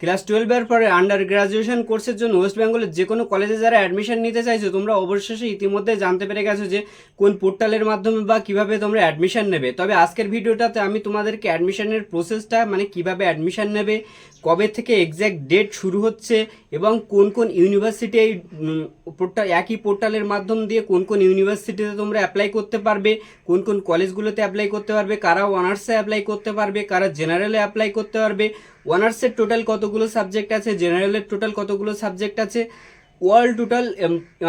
Class টুয়েলভের পরে under graduation কোর্সের জন্য ওয়েস্ট বেঙ্গলের যে কোনো কলেজে যারা অ্যাডমিশন নিতে চাইছো, তোমরা অবশ্যই ইতিমধ্যে জানতে পেরে গেছো যে কোন পোর্টালের মাধ্যমে বা কীভাবে তোমরা অ্যাডমিশন নেবে। তবে আজকের ভিডিওটাতে আমি তোমাদেরকে অ্যাডমিশনের প্রসেসটা মানে কীভাবে অ্যাডমিশন নেবে, কবে থেকে এক্স্যাক্ট ডেট শুরু হচ্ছে এবং কোন কোন ইউনিভার্সিটি এই পোর্টাল একই পোর্টালের মাধ্যম দিয়ে কোন কোন ইউনিভার্সিটিতে তোমরা অ্যাপ্লাই করতে পারবে, কোন কোন কলেজগুলোতে অ্যাপ্লাই করতে পারবে, কারা অনার্সে অ্যাপ্লাই করতে পারবে, কারা জেনারেলে অ্যাপ্লাই করতে পারবে অনার্সের টোটাল কতগুলো সাবজেক্ট আছে? জেনারেলের টোটাল কতগুলো সাবজেক্ট আছে? ওয়ার্ল্ড টোটাল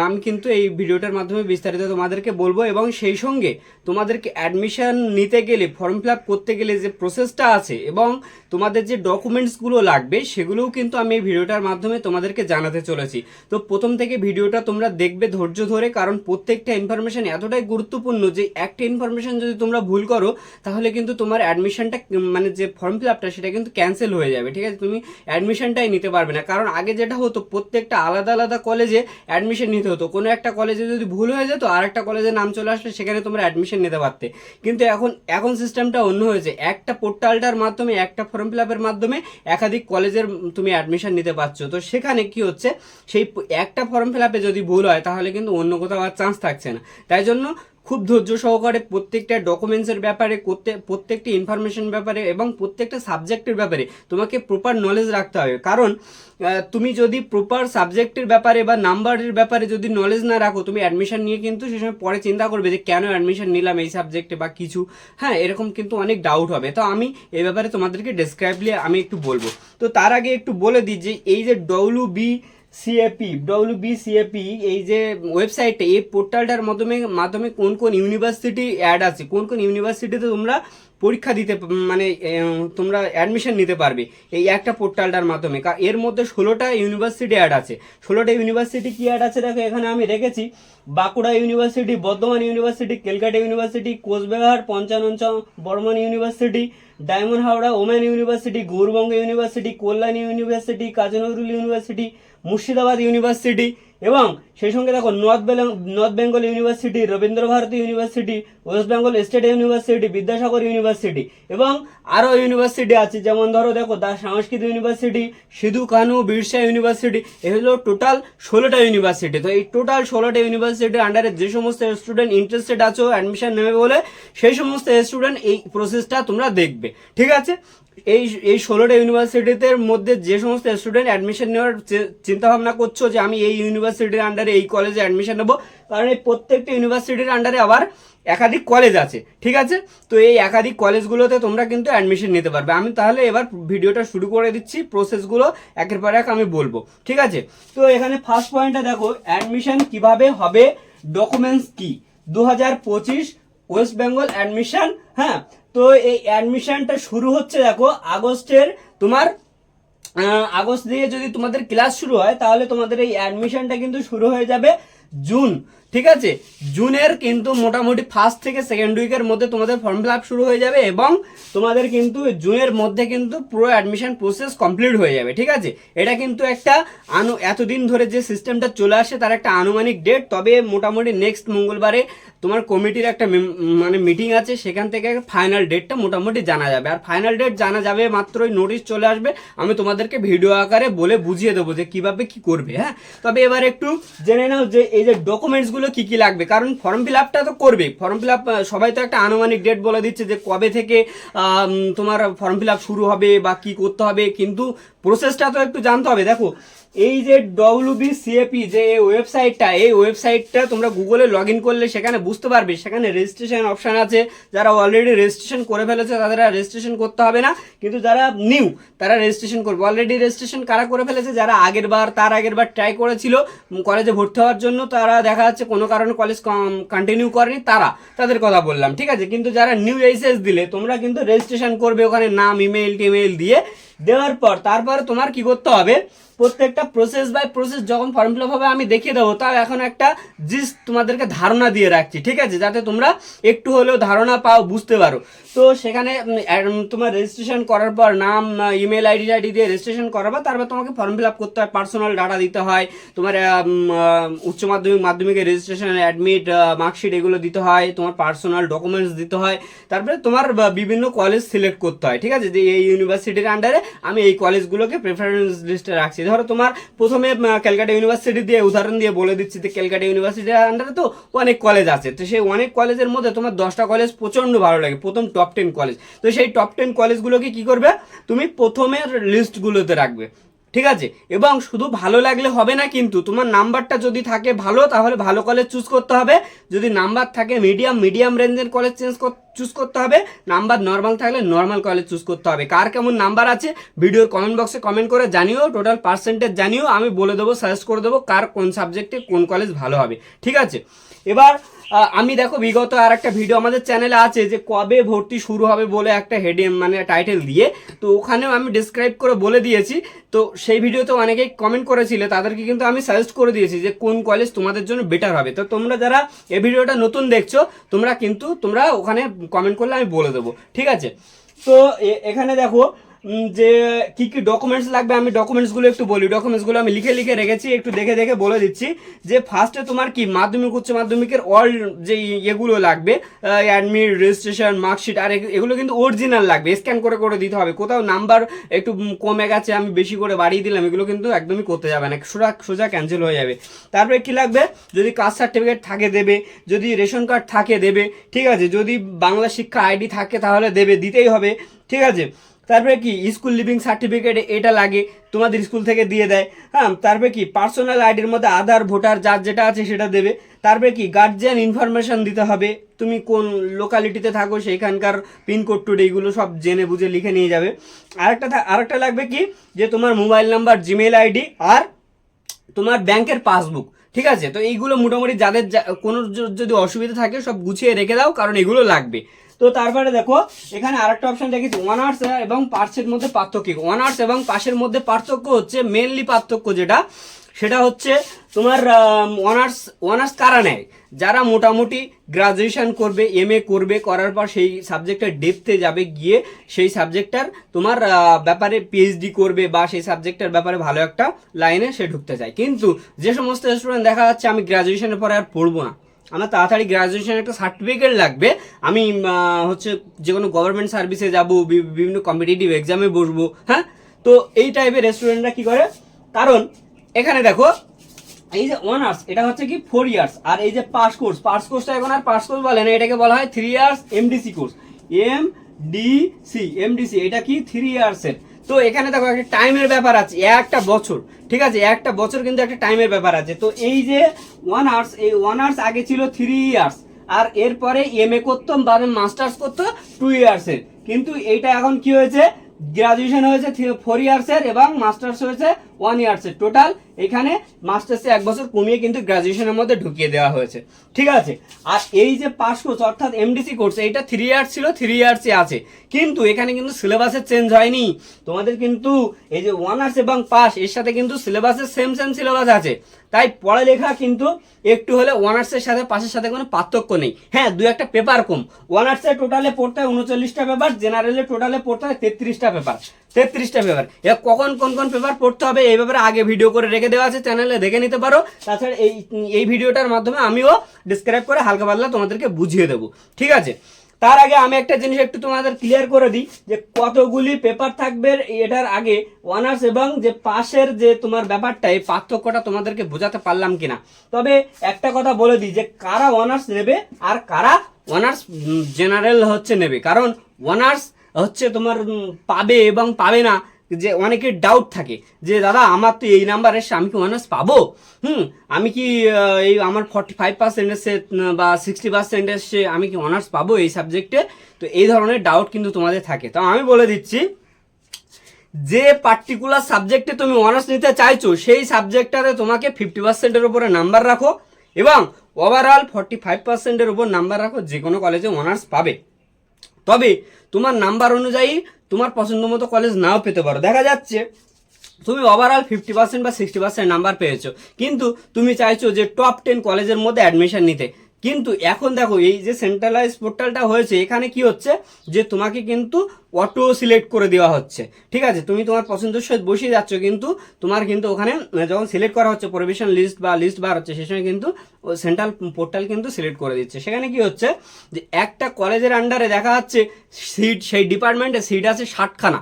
আমি কিন্তু এই ভিডিওটার মাধ্যমে বিস্তারিত তোমাদেরকে বলব এবং সেই সঙ্গে তোমাদেরকে অ্যাডমিশন নিতে গেলে ফর্ম ফিল করতে গেলে যে প্রসেসটা আছে এবং তোমাদের যে ডকুমেন্টসগুলো লাগবে, সেগুলোও কিন্তু আমি এই ভিডিওটার মাধ্যমে তোমাদেরকে জানাতে চলেছি। তো প্রথম থেকে ভিডিওটা তোমরা দেখবে ধৈর্য ধরে, কারণ প্রত্যেকটা ইনফরমেশন এতটাই গুরুত্বপূর্ণ যে একটা ইনফরমেশন যদি তোমরা ভুল করো, তাহলে কিন্তু তোমার অ্যাডমিশনটা মানে যে ফর্ম ফিল আপটা সেটা কিন্তু ক্যান্সেল হয়ে যাবে, ঠিক আছে? তুমি অ্যাডমিশনটাই নিতে পারবে না। কারণ আগে যেটা হতো, প্রত্যেকটা আলাদা আলাদা কলেজে অ্যাডমিশন নিতে হতো। কোনো একটা কলেজে যদি ভুল হয়ে যেত আর একটা কলেজে নাম চলে আসলে সেখানে তোমরা অ্যাডমিশন নিতে পারতে। কিন্তু এখন এখন সিস্টেমটা অন্য হয়েছে। একটা পোর্টালটার মাধ্যমে, একটা ফর্ম ফিল আপের মাধ্যমে একাধিক কলেজের তুমি অ্যাডমিশন নিতে পারছ। তো সেখানে কি হচ্ছে, সেই একটা ফর্ম ফিল আপে যদি ভুল হয়, তাহলে কিন্তু অন্য কোথাও আর চান্স থাকছে না। তাই জন্য খুব ধৈর্য সহকারে প্রত্যেকটা ডকুমেন্টসের ব্যাপারে প্রত্যেকটি ইনফরমেশন ব্যাপারে এবং প্রত্যেকটা সাবজেক্টের ব্যাপারে তোমাকে প্রপার নলেজ রাখতে হবে। কারণ তুমি যদি প্রপার সাবজেক্টের ব্যাপারে বা নাম্বারের ব্যাপারে যদি নলেজ না রাখো, তুমি অ্যাডমিশন নিয়ে কিন্তু সে সময় পরে চিন্তা করবে যে কেন অ্যাডমিশন নিলাম এই সাবজেক্টে বা কিছু। হ্যাঁ এরকম কিন্তু অনেক ডাউট হবে। তো আমি এই ব্যাপারে তোমাদেরকে ডেসক্রাইবলি আমি একটু বলব। তো তার আগে একটু বলে দিই যে এই যে W B CAP W B CAP এই যে ওয়েবসাইটটা এই পোর্টালটার মাধ্যমে মাধ্যমে কোন কোন ইউনিভার্সিটি অ্যাড আছে? কোন কোন ইউনিভার্সিটিতে তোমরা পরীক্ষা দিতে মানে তোমরা অ্যাডমিশন নিতে পারবে এই একটা পোর্টালটার মাধ্যমে। এর মধ্যে ষোলোটা ইউনিভার্সিটি অ্যাড আছে। ষোলোটা ইউনিভার্সিটি কি অ্যাড আছে দেখো, এখানে আমি রেখেছি। Bankura university Burdwan university Kolkata university Cooch Behar Panchanan Barma university diamond Howrah woman university Gour Banga university Kalyani university Kazi Nazrul university Murshidabad university এবং সেই সঙ্গে দেখো north north Bengal university Rabindra Bharati university west Bengal state university Vidyasagar university এবং আরও university আছে। যেমন ধরো দেখো the Sanskrit university Sidho Kanhu Birsa university এ হলো টোটাল ষোলোটা ইউনিভার্সিটি তো এই টোটাল ষোলোটা ইউনিভার্সিটির আন্ডারে যে সমস্ত স্টুডেন্ট ইন্টারেস্টেড আছো অ্যাডমিশন নেবে বলে, সেই সমস্ত স্টুডেন্ট এই প্রসেসটা তোমরা দেখবে। ঠিক আছে? এই এই ষোলোটা ইউনিভার্সিটিতে মধ্যে যে সমস্ত স্টুডেন্ট অ্যাডমিশন নেওয়ার চিন্তা ভাবনা করছ যে আমি এই ইউনিভার্সিটির আন্ডারে এই কলেজে অ্যাডমিশন নেব কারণ এই প্রত্যেকটা ইউনিভার্সিটির আন্ডারে আবার একাধিক কলেজ আছে, ঠিক আছে? তো এই একাধিক কলেজগুলোতে তোমরা কিন্তু অ্যাডমিশন নিতে পারবে। আমি তাহলে এবার ভিডিওটা শুরু করে দিচ্ছি প্রসেসগুলো একের পর এক আমি বলব, ঠিক আছে? তো এখানে ফার্স্ট পয়েন্টটা দেখো অ্যাডমিশন কীভাবে হবে ডকুমেন্টস কি? দু হাজার পঁচিশ ওয়েস্ট বেঙ্গল অ্যাডমিশন হ্যাঁ? তো এই অ্যাডমিশনটা শুরু হচ্ছে দেখো আগস্টের, তোমার আগস্ট দিয়ে যদি তোমাদের ক্লাস শুরু হয়, তাহলে তোমাদের এই অ্যাডমিশনটা কিন্তু শুরু হয়ে যাবে জুন ঠিক আছে? জুনের কিন্তু মোটামুটি ফার্স্ট থেকে সেকেন্ড উইকের মধ্যে তোমাদের ফর্ম ফিল আপ শুরু হয়ে যাবে এবং তোমাদের কিন্তু জুনের মধ্যে কিন্তু পুরো অ্যাডমিশন প্রসেস কমপ্লিট হয়ে যাবে, ঠিক আছে? এটা কিন্তু একটা আনু, এতদিন ধরে যে সিস্টেমটা চলে আসে তার একটা আনুমানিক ডেট তবে মোটামুটি নেক্সট মঙ্গলবারে তোমার কমিটির একটা মানে মিটিং আছে, সেখান থেকে ফাইনাল ডেটটা মোটামুটি জানা যাবে। আর ফাইনাল ডেট জানা যাবে মাত্রই নোটিশ চলে আসবে, আমি তোমাদেরকে ভিডিও আকারে বলে বুঝিয়ে দেবো যে কীভাবে কি করবে হ্যাঁ? তবে এবার একটু জেনে নাও যে এই যে ডকুমেন্টস গুলো কি কি লাগবে? কারণ ফর্ম ফিল আপটা তো করবে। ফর্ম ফিল আপ সবাই তো একটা আনুমানিক ডেট বলে দিচ্ছে যে কবে থেকে তোমার ফর্ম ফিল আপ শুরু হবে বা কি করতে হবে। কিন্তু প্রসেসটা তো একটু জানতে হবে। দেখো এই যে ডব্লিউবি সিএপি যে এই ওয়েবসাইটটা এই ওয়েবসাইটটা তোমরা গুগলে লগ ইন করলে সেখানে বুঝতে পারবে, সেখানে রেজিস্ট্রেশন অপশান আছে। যারা অলরেডি রেজিস্ট্রেশন করে ফেলেছে, তাদের আর রেজিস্ট্রেশন করতে হবে না। কিন্তু যারা নিউ তারা রেজিস্ট্রেশন করবে। অলরেডি রেজিস্ট্রেশন কারা করে ফেলেছে? যারা আগের বার, তার আগের বার ট্রাই করেছিল কলেজে ভর্তি হওয়ার জন্য, তারা দেখা যাচ্ছে কোনো কারণে কলেজ কন্টিনিউ করেনি, তারা তাদের কথা বললাম, ঠিক আছে? কিন্তু যারা নিউ এইচএস দিলে, তোমরা কিন্তু রেজিস্ট্রেশন করবে ওখানে নাম ইমেল টিমেল দিয়ে দেওয়ার পর, তারপরে তোমার কি করতে হবে? প্রত্যেকটা প্রসেস বাই প্রসেস যখন ফর্ম ফিল হবে, আমি দেখিয়ে দেবো। তাও এখন একটা জিস তোমাদেরকে ধারণা দিয়ে রাখছি, ঠিক আছে? যাতে তোমরা একটু হলেও ধারণা পাও, বুঝতে পারো। তো সেখানে তোমার রেজিস্ট্রেশন করার পর নাম ইমেল আইডি আইডি দিয়ে রেজিস্ট্রেশন করার পর তারপর তোমাকে ফর্ম ফিল আপ করতে হয় পার্সোনাল ডাটা দিতে হয়, তোমার উচ্চ মাধ্যমিক, মাধ্যমিকের রেজিস্ট্রেশন অ্যাডমিট মার্কশিট এগুলো দিতে হয়, তোমার পার্সোনাল ডকুমেন্টস দিতে হয়, তারপরে তোমার বিভিন্ন কলেজ সিলেক্ট করতে হয়, ঠিক আছে? যে এই ইউনিভার্সিটির আন্ডারে আমি এই কলেজগুলোকে প্রেফারেন্স লিস্টে রাখছি। ধরো তোমার প্রথমে ক্যালকাটা ইউনিভার্সিটি দিয়ে উদাহরণ দিয়ে বলে দিচ্ছি যে ক্যালকাটা ইউনিভার্সিটির আন্ডারে তো অনেক কলেজ আছে। তো সেই অনেক কলেজের মধ্যে তোমার দশটা কলেজ প্রচণ্ড ভালো লাগে। প্রথম টপ টেন কলেজ তো সেই টপ টেন কলেজগুলোকে কি করবে? তুমি প্রথমের লিস্টগুলোতে রাখবে। ঠিক আছে? এবং শুধু ভালো লাগলে হবে না কিন্তু তোমার নাম্বারটা যদি থাকে ভালো, তাহলে ভালো কলেজ চুজ করতে হবে। যদি নাম্বার থাকে মিডিয়াম মিডিয়াম রেঞ্জের কলেজ চেঞ্জ চুজ করতে হবে। নাম্বার নর্মাল থাকলে নর্মাল কলেজ চুজ করতে হবে। কার কেমন নাম্বার আছে ভিডিওর কমেন্ট বক্সে কমেন্ট করে জানিও টোটাল পার্সেন্টেজ জানিও, আমি বলে দেবো সাজেস্ট করে দেবো কার কোন সাবজেক্টে কোন কলেজ ভালো হবে। ঠিক আছে? এবার আমি দেখো বিগত আর একটা ভিডিও আমাদের চ্যানেলে আছে যে কবে ভর্তি শুরু হবে বলে একটা হেডিং মানে টাইটেল দিয়ে। তো ওখানেও আমি ডিসক্রাইব করে বলে দিয়েছি। তো সেই ভিডিওতে অনেকেই কমেন্ট করেছিলে, তাদেরকে কিন্তু আমি সাজেস্ট করে দিয়েছি যে কোন কলেজ তোমাদের জন্য বেটার হবে। তো তোমরা যারা এই ভিডিওটা নতুন দেখছ, তোমরা কিন্তু, তোমরা ওখানে কমেন্ট করলে আমি বলে দেবো। ঠিক আছে? তো এখানে দেখো যে কি কি ডকুমেন্টস লাগবে, আমি ডকুমেন্টসগুলো একটু বলি। ডকুমেন্টসগুলো আমি লিখে লিখে রেখেছি, একটু দেখে দেখে বলে দিচ্ছি। যে ফার্স্টে তোমার কি, মাধ্যমিক, উচ্চ মাধ্যমিকের অল যে এগুলো লাগবে অ্যাডমিট রেজিস্ট্রেশন মার্কশিট আর এগ- এগুলো কিন্তু অরিজিনাল লাগবে। স্ক্যান করে করে দিতে হবে। কোথাও নাম্বার একটু কমে গেছে, আমি বেশি করে বাড়িয়ে দিলাম, এগুলো কিন্তু একদমই করতে যাবে না। সোজা সোজা ক্যান্সেল হয়ে যাবে। তারপরে কি লাগবে? যদি কাস্ট সার্টিফিকেট থাকে দেবে, যদি রেশন কার্ড থাকে দেবে, ঠিক আছে। যদি বাংলা শিক্ষা আইডি থাকে তাহলে দেবে, দিতেই হবে, ঠিক আছে। তারপরে কি স্কুল লিভিং সার্টিফিকেট এটা লাগে, তোমাদের স্কুল থেকে দিয়ে দেয়। হ্যাঁ তারপরে কি পার্সোনাল আইডির মধ্যে আধার ভোটার যার যেটা আছে সেটা দেবে। তারপরে কি গার্জিয়ান ইনফরমেশন দিতে হবে। তুমি কোন লোকালিটিতে থাকো সেইখানকার পিনকোড টুড এইগুলো সব জেনে বুঝে লিখে নিয়ে যাবে। আরেকটা আরেকটা লাগবে কি, যে তোমার মোবাইল নাম্বার জিমেল আইডি আর তোমার ব্যাংকের পাসবুক ঠিক আছে? তো এইগুলো মোটামুটি যাদের কোনো যদি অসুবিধা থাকে সব গুছিয়ে রেখে দাও, কারণ এগুলো লাগবে। তো তারপরে দেখো, এখানে আরেকটা অপশন দেখেছি ওয়ান আর্টস এবং পার্সের মধ্যে পার্থক্য। ওয়ান আর্টস এবং পাশের মধ্যে পার্থক্য হচ্ছে মেনলি পার্থক্য যেটা, সেটা হচ্ছে তোমার অনার্স অনার্স কারা নেয়? যারা মোটামুটি গ্রাজুয়েশন করবে এম করবে, করার পর সেই সাবজেক্টের ডেপথে যাবে, গিয়ে সেই সাবজেক্টটার তোমার ব্যাপারে পিএইচডি করবে বা সেই সাবজেক্টটার ব্যাপারে ভালো একটা লাইনে সে ঢুকতে চায়। কিন্তু যে সমস্ত স্টুডেন্ট দেখা যাচ্ছে, আমি গ্রাজুয়েশনের পরে আর পড়ব না। আমার তাড়াতাড়ি গ্রাজুয়েশন একটা সার্টিফিকেট লাগবে। আমি হচ্ছে যে কোনো গভর্নমেন্ট সার্ভিসে যাব বিভিন্ন কম্পিটিটিভ এক্সামে বসবো হ্যাঁ? তো এই টাইপের রেস্টুরেন্টরা কি করে? কারণ, এখানে দেখো, এই যে অনার্স এটা হচ্ছে কি ফোর ইয়ার্স আর এই যে পাস কোর্স পাস কোর্সটা এখন আর পাস কোর্স বলে না, এটাকে বলা হয় three years MDC course M D C MDC এটা কি থ্রি ইয়ার্সের তো এখানে দেখো একটা টাইমের ব্যাপার আছে, একটা বছর, ঠিক আছে? একটা বছর কিন্তু একটা টাইমের ব্যাপার আছে। তো এই যে ওয়ান আওয়ার্স এই ওয়ান আওয়ার্স আগে ছিল থ্রি ইয়ার্স আর এরপরে এম এ করতো বা মাস্টার্স করতো টু ইয়ার্সের কিন্তু এইটা এখন কি হয়েছে? গ্রাজুয়েশন হয়েছে ফোর ইয়ার্সের এবং মাস্টার্স হয়েছে ওয়ান ইয়ার্সের টোটাল। এখানে মাস্টার্সে এক বছর কমিয়ে কিন্তু গ্রাজুয়েশনের মধ্যে ঢুকিয়ে দেওয়া হয়েছে। ঠিক আছে? আর এই যে পাস কোর্স অর্থাৎ এমডিসি কোর্স এইটা থ্রি ইয়ার্স ছিল থ্রি ইয়ার্সে আছে। কিন্তু এখানে কিন্তু সিলেবাসের চেঞ্জ হয়নি। তোমাদের কিন্তু এই যে ওয়ানার্স এবং পাস এর সাথে কিন্তু সিলেবাসের সেম সেম সিলেবাস আছে। তাই পড়ালেখা কিন্তু একটু হলে অনার্সের সাথে পাশের সাথে কোনো পার্থক্য নেই। হ্যাঁ দু একটা পেপার কম। অনার্সে টোটালে পড়তে হয় উনচল্লিশটা পেপার জেনারেলে টোটালে পড়তে হয় তেত্রিশটা পেপার তেত্রিশটা পেপার এবার কখন কোন কোন পেপার পড়তে হবে এই ব্যাপারে আগে ভিডিও করে রেখে দেওয়া আছে চ্যানেলে দেখে নিতে পারো। তাছাড়া এই এই ভিডিওটার মাধ্যমে আমিও ডিসক্রাইব করে হালকা পাতলা তোমাদেরকে বুঝিয়ে দেবো। ঠিক আছে? তার আগে আমি একটা জিনিস একটু তোমাদের ক্লিয়ার করে দিই, যে কতগুলি পেপার থাকবে এটার আগে অনার্স এবং যে পাশের যে তোমার ব্যাপারটা, এই পার্থক্যটা তোমাদেরকে বোঝাতে পারলাম কিনা। তবে একটা কথা বলে দিই, যে কারা অনার্স নেবে আর কারা অনার্স জেনারেল হচ্ছে নেবে। কারণ অনার্স হচ্ছে তোমার পাবে এবং পাবে না, যে অনেকের ডাউট থাকে, যে দাদা, আমার তো এই নাম্বার এসে আমি কি অনার্স পাবো? হুম, আমি কি এই আমার ফর্টি ফাইভ পার্সেন্ট এসে বা সিক্সটি পার্সেন্ট এসে আমি কি অনার্স পাবো এই সাবজেক্টে তো এই ধরনের ডাউট কিন্তু তোমাদের থাকে। তো আমি বলে দিচ্ছি, যে পার্টিকুলার সাবজেক্টে তুমি অনার্স নিতে চাইছো, সেই সাবজেক্টটাতে তোমাকে ফিফটি পার্সেন্টের উপরে নাম্বার রাখো এবং ওভারঅল ফর্টি ফাইভ পার্সেন্টের উপর নাম্বার রাখো, যে কোনো কলেজে অনার্স পাবে। তবে তোমার নাম্বার অনুযায়ী তোমার পছন্দ মতো কলেজ নাও পেতে পারো। দেখা যাচ্ছে, তুমি ওভারঅল ফিফটি পার্সেন্ট বা সিক্সটি পার্সেন্ট নাম্বার পেয়েছ। কিন্তু তুমি চাইছো যে টপ টেন কলেজের মধ্যে অ্যাডমিশন নিতে। কিন্তু এখন দেখো, এই যে সেন্ট্রালাইজ পোর্টালটা হয়েছে, এখানে কি হচ্ছে? যে তোমাকে কিন্তু অটো সিলেক্ট করে দেওয়া হচ্ছে। ঠিক আছে? তুমি তোমার পছন্দের সহিত বসিয়ে যাচ্ছ, কিন্তু তোমার কিন্তু ওখানে যখন সিলেক্ট করা হচ্ছে পরিবেশন লিস্ট বা লিস্ট বার হচ্ছে, সে সময় কিন্তু সেন্ট্রাল পোর্টাল কিন্তু সিলেক্ট করে দিচ্ছে। সেখানে কি হচ্ছে? যে একটা কলেজের আন্ডারে দেখা যাচ্ছে সিট সেই ডিপার্টমেন্টে সিট আছে ষাটখানা।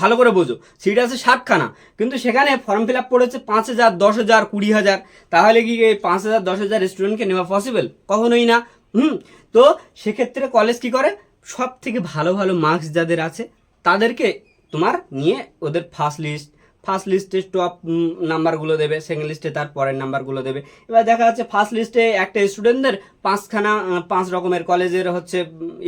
ভালো করে বোঝো। সিট আছে ষাটখানা কিন্তু সেখানে ফর্ম ফিল আপ পড়েছে পাঁচ হাজার, দশ হাজার, কুড়ি হাজার। তাহলে কি এই পাঁচ হাজার, দশ হাজার স্টুডেন্টকে নেওয়া পসিবল কখনোই না। হুম, তো সেক্ষেত্রে কলেজ কি করে? সব থেকে ভালো ভালো মার্কস যাদের আছে, তাদেরকে তোমার নিয়ে ওদের ফার্স্ট লিস্ট ফার্স্ট লিস্টে টপ নাম্বারগুলো দেবে সেকেন্ড লিস্টে তার পরের নাম্বারগুলো দেবে। এবার দেখা যাচ্ছে ফার্স্ট লিস্টে একটা স্টুডেন্টদের পাঁচখানা পাঁচ রকমের কলেজের হচ্ছে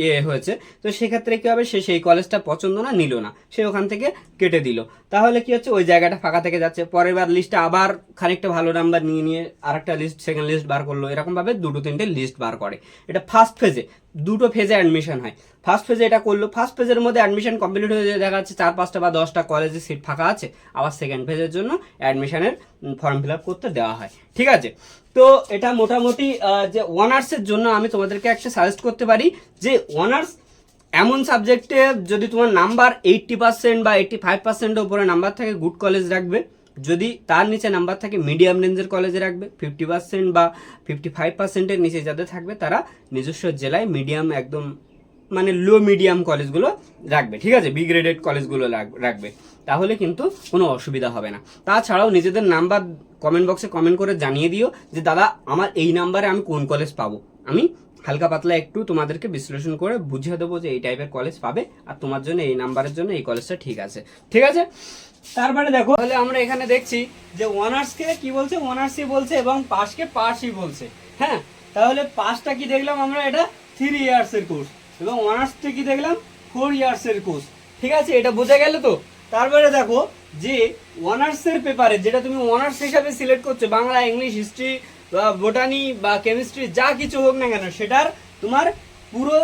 ইয়ে হয়েছে। তো সেক্ষেত্রে কী হবে? সে সেই কলেজটা পছন্দ না, নিল না। সে ওখান থেকে কেটে দিল। তাহলে কি হচ্ছে? ওই জায়গাটা ফাঁকা থেকে যাচ্ছে। পরের বার লিস্টে আবার খানিকটা ভালো নাম্বার নিয়ে নিয়ে আরেকটা লিস্ট সেকেন্ড লিস্ট বার করল। এরকমভাবে দুটো তিনটে লিস্ট বার করে। এটা ফার্স্ট ফেজে দুটো ফেজে অ্যাডমিশন হয়। ফার্স্ট ফেজে এটা করল ফার্স্ট ফেজের মধ্যে অ্যাডমিশন কমপ্লিট হয়ে যায়, দেখা যাচ্ছে চার পাঁচটা বা দশটা কলেজে সিট ফাঁকা আছে। আবার সেকেন্ড ফেজের জন্য অ্যাডমিশনের ফর্ম ফিল আপ করতে দেওয়া হয়। ঠিক আছে? তো এটা মোটামুটি যে অনার্সের জন্য আমি তোমাদেরকে একটা সাজেস্ট করতে পারি, যে অনার্স এমন সাবজেক্টে যদি তোমার নাম্বার এইট্টি পার্সেন্ট বা এইট্টি ফাইভ পার্সেন্টের উপরে নাম্বার থাকে গুড কলেজ রাখবে। যদি তার নিচে নাম্বার থাকে মিডিয়াম রেঞ্জের কলেজে রাখবে ফিফটি পার্সেন্ট বা ফিফটি ফাইভ পার্সেন্টের নিচে যাদের থাকবে তারা নিজস্ব জেলায় মিডিয়াম একদম মানে লো মিডিয়াম কলেজগুলো রাখবে, ঠিক আছে? বি গ্রেডেড কলেজগুলো রাখ- রাখবে। তাহলে কিন্তু কোনো অসুবিধা হবে না। তাছাড়াও নিজেদের নাম্বার কমেন্ট বক্সে কমেন্ট করে জানিয়ে দিও যে, দাদা, আমার এই নাম্বারে আমি কোন কলেজ পাবো? আমি হালকা পাতলা একটু তোমাদেরকে বিশ্লেষণ করে বুঝিয়ে দেবো যে, এই টাইপের কলেজ পাবে আর তোমার জন্য এই নাম্বারের জন্য এই কলেজটা ঠিক আছে। ঠিক আছে? তারপরে দেখো, তাহলে আমরা এখানে দেখছি যে অনার্সকে কি বলছে? অনার্সই বলছে এবং পাসকে পাসই বলছে। হ্যাঁ তাহলে পাসটা কি দেখলাম আমরা? এটা থ্রি ইয়ার্সের কোর্স এবং অনার্সটা কি দেখলাম? ফোর ইয়ার্সের কোর্স ঠিক আছে? এটা বোঝা গেল তো? তারপরে দেখো যে অনার্সের পেপারে যেটা তুমি অনার্স হিসাবে সিলেক্ট করছ, বাংলা, ইংলিশ হিস্ট্রি বা বোটানি বা কেমিস্ট্রি যা কিছু হোক না কেন, সেটার তোমার পুরো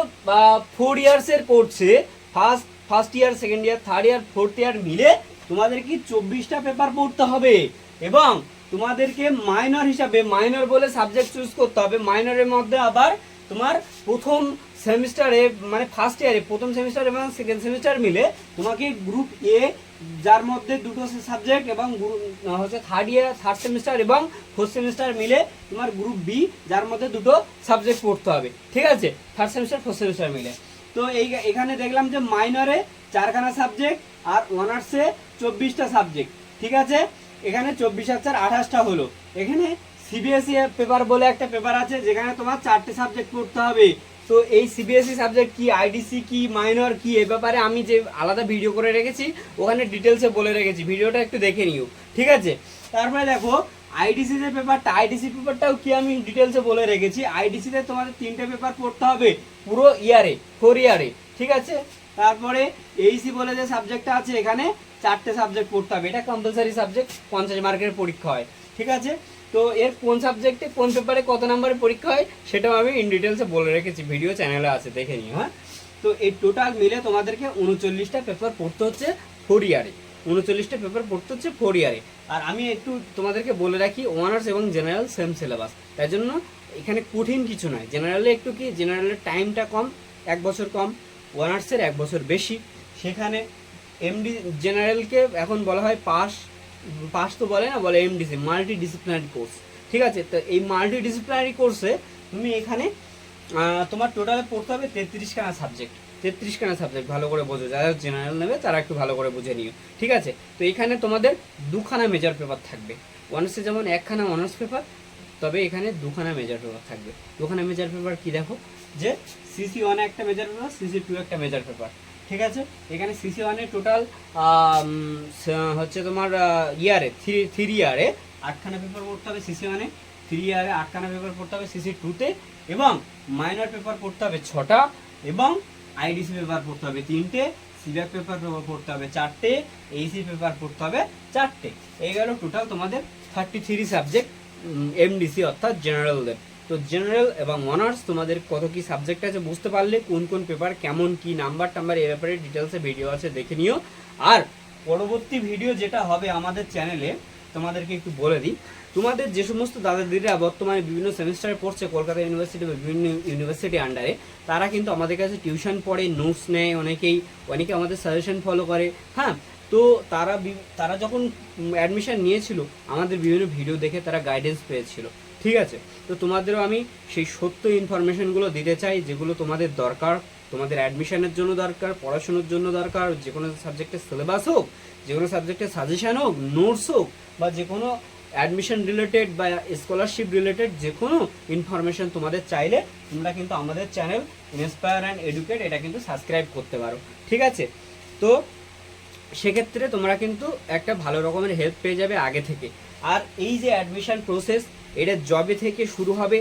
ফোর ইয়ার্সের পড়ছে first first year second year third year fourth year মিলে তোমাদের কি চব্বিশটা পেপার পড়তে হবে এবং তোমাদেরকে মাইনর হিসাবে মাইনর বলে সাবজেক্ট চুজ করতে হবে। মাইনরের মধ্যে আবার তোমার প্রথম সেমিস্টারে মানে ফার্স্ট ইয়ারে প্রথম সেমিস্টার এবং সেকেন্ড সেমিস্টার মিলে তোমাকে গ্রুপ এ যার মধ্যে দুটো সাবজেক্ট এবং হচ্ছে থার্ড ইয়ার থার্ড সেমিস্টার এবং ফোর্থ সেমিস্টার মিলে তোমার গ্রুপ বি যার মধ্যে দুটো সাবজেক্ট পড়তে হবে। ঠিক আছে? থার্ড সেমিস্টার ফোর্থ সেমিস্টার মিলে। তো এই, এখানে দেখলাম যে মাইনরে চারখানা সাবজেক্ট আর অনার্সে চব্বিশটা সাবজেক্ট ঠিক আছে? এখানে চব্বিশ হাজার আঠাশটা হলো। এখানে সিবিএসই পেপার E বলে একটা পেপার আছে, যেখানে তোমার চারটে সাবজেক্ট পড়তে হবে। তো এই সিবিএসই সাবজেক্ট কি আইডিসি কি মাইনর কি, এ ব্যাপারে আমি যে আলাদা ভিডিও করে রেখেছি, ওখানে ডিটেলসে বলে রেখেছি। ভিডিওটা একটু দেখে নিও, ঠিক আছে? তারপরে দেখো আইডিসি যে পেপারটা আইডিসি পেপারটাও কি আমি ডিটেলসে বলে রেখেছি? আইডিসিতে তোমাদের তিনটে পেপার পড়তে হবে, পুরো ইয়ারে ফোর ইয়ারে ঠিক আছে? তারপরে এইসি বলে যে সাবজেক্টটা আছে এখানে চারটে সাবজেক্ট পড়তে হবে। এটা কম্পালসারি সাবজেক্ট পঞ্চাশ মার্কের পরীক্ষা হয়। ঠিক আছে? তো এর কোন সাবজেক্টে কোন পেপারে কত নম্বরের পরীক্ষা হয় সেটাও আমি ইন ডিটেলসে বলে রেখেছি। ভিডিও চ্যানেলে আছে, দেখে নিও হ্যাঁ? তো এই টোটাল মিলে তোমাদেরকে উনচল্লিশটা পেপার পড়তে হচ্ছে ফোর ইয়ারে উনচল্লিশটা পেপার পড়তে হচ্ছে ফোর ইয়ারে আর আমি একটু তোমাদেরকে বলে রাখি অনার্স এবং জেনারেল সেম সিলেবাস তাই জন্য এখানে কঠিন কিছু নয়। জেনারেলে একটু কি? জেনারেলের টাইমটা কম, এক বছর কম। অনার্সের এক বছর বেশি। সেখানে এমডি জেনারেলকে এখন বলা হয় পাস পাস তো বলে না, বলে এমডিসি মাল্টি ডিসিপ্লিনারি কোর্স ঠিক আছে? তো এই মাল্টি ডিসিপ্লিনারি কোর্সে তুমি এখানে তোমার টোটালে পড়তে হবে তেত্রিশখানা সাবজেক্ট তেত্রিশখানা সাবজেক্ট ভালো করে বোঝো। যারা জেনারেল নেবে, তারা একটু ভালো করে বুঝে নিও। ঠিক আছে? তো এখানে তোমাদের দুখানা মেজর পেপার থাকবে। অনার্সে যেমন একখানা অনার্স পেপার তবে এখানে দুখানা মেজর পেপার থাকবে। দুখানা মেজর পেপার কি দেখো? যে সিসি ওয়ানে একটা মেজার পেপার সিসি টু একটা মেজার পেপার ঠিক আছে? এখানে সিসি ওয়ানে টোটাল হচ্ছে তোমার ইয়ারে থ্রি থ্রি ইয়ারে আটখানা পেপার পড়তে হবে সিসি ওয়ানে থ্রি ইয়ারে আটখানা পেপার পড়তে হবে সিসি টুতে এবং মাইনর পেপার পড়তে হবে ছটা এবং আইডিসি পেপার পড়তে হবে তিনটে সিব্যাক পেপার পড়তে হবে চারটে এইসি পেপার পড়তে হবে চারটে। এই গেল টোটাল তোমাদের থার্টি থ্রি সাবজেক্ট এমডিসি অর্থাৎ জেনারেলদের তো জেনারেল এবং অনার্স তোমাদের কত কি সাবজেক্ট আছে বুঝতে পারলে কোন কোন পেপার কেমন কি নাম্বার টাম্বার, এ ব্যাপারে ডিটেলসে ভিডিও আছে দেখে নিও। আর পরবর্তী ভিডিও যেটা হবে আমাদের চ্যানেলে তোমাদেরকে একটু বলে দিই। তোমাদের যে সমস্ত দাদা দিদিরা বর্তমানে বিভিন্ন সেমিস্টারে পড়ছে কলকাতা ইউনিভার্সিটি বা বিভিন্ন ইউনিভার্সিটি আন্ডারে তারা কিন্তু আমাদের কাছে টিউশন পড়ে নোটস নেয় অনেকেই, অনেকে আমাদের সাজেশন ফলো করে হ্যাঁ? তো তারা তারা যখন অ্যাডমিশন নিয়েছিল, আমাদের বিভিন্ন ভিডিও দেখে তারা গাইডেন্স পেয়েছিল। ঠিক আছে? তো তোমাদেরও আমি সেই সত্য ইনফরমেশনগুলো দিতে চাই, যেগুলো তোমাদের দরকার। তোমাদের অ্যাডমিশনের জন্য দরকার, পড়াশুনোর জন্য দরকার, যে কোনো সাবজেক্টের সিলেবাস হোক, যে কোনো সাবজেক্টের সাজেশান হোক নোটস হোক, বা যে কোনো অ্যাডমিশন রিলেটেড বা স্কলারশিপ রিলেটেড যে কোনো ইনফরমেশন তোমাদের চাইলে তোমরা কিন্তু আমাদের চ্যানেল ইন্সপায়ার অ্যান্ড এডুকেট এটা কিন্তু সাবস্ক্রাইব করতে পারো। ঠিক আছে? তো সেক্ষেত্রে তোমরা কিন্তু একটা ভালো রকমের হেল্প পেয়ে যাবে আগে থেকে। আর এই যে অ্যাডমিশন প্রসেস এটা জবে থেকে শুরু হবে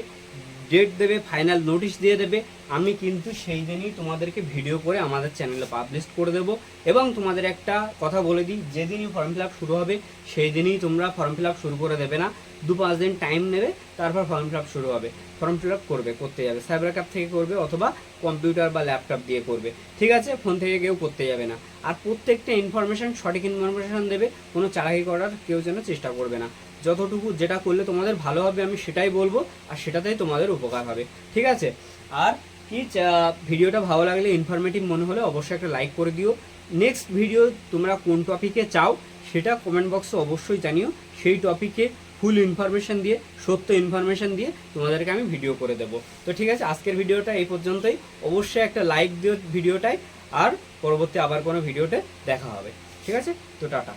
ডেট দেবে ফাইনাল নোটিশ দিয়ে দেবে। আমি কিন্তু সেই দিনই তোমাদেরকে ভিডিও করে আমাদের চ্যানেলে পাবলিশ করে দেব। এবং তোমাদের একটা কথা বলে দিই, যেদিনই ফর্ম ফিল শুরু হবে, সেই দিনই তোমরা ফর্ম ফিল শুরু করে দেবে না। দু পাঁচ দিন টাইম নেবে, তারপর ফর্ম ফিল শুরু হবে। ফর্ম ফিল করবে করতে যাবে। সাইবার ক্যাপ থেকে করবে অথবা কম্পিউটার বা ল্যাপটপ দিয়ে করবে। ঠিক আছে? ফোন থেকে কেউ করতে যাবে না। আর প্রত্যেকটা ইনফরমেশন সঠিক ইনফরমেশন দেবে, কোনো চালাকি করার কেউ যেন চেষ্টা করবে না। যতটুকু যেটা করলে তোমাদের ভালো হবে, আমি সেটাই বলব, আর সেটাতেই তোমাদের উপকার হবে। ঠিক আছে? আর কি ভিডিওটা ভালো লাগলে ইনফরমেটিভ মনে হলে অবশ্যই একটা লাইক করে দিও। নেক্সট ভিডিও তোমরা কোন টপিকে চাও, সেটা কমেন্ট বক্সে অবশ্যই জানিও। সেই টপিকে ফুল ইনফরমেশন দিয়ে, সত্য ইনফরমেশন দিয়ে তোমাদেরকে আমি ভিডিও করে দেবো। তো ঠিক আছে? আজকের ভিডিওটা এই পর্যন্তই। অবশ্যই একটা লাইক দিও ভিডিওটায়, আর পরবর্তী আবার কোনো ভিডিওতে দেখা হবে। ঠিক আছে? তো টাটা।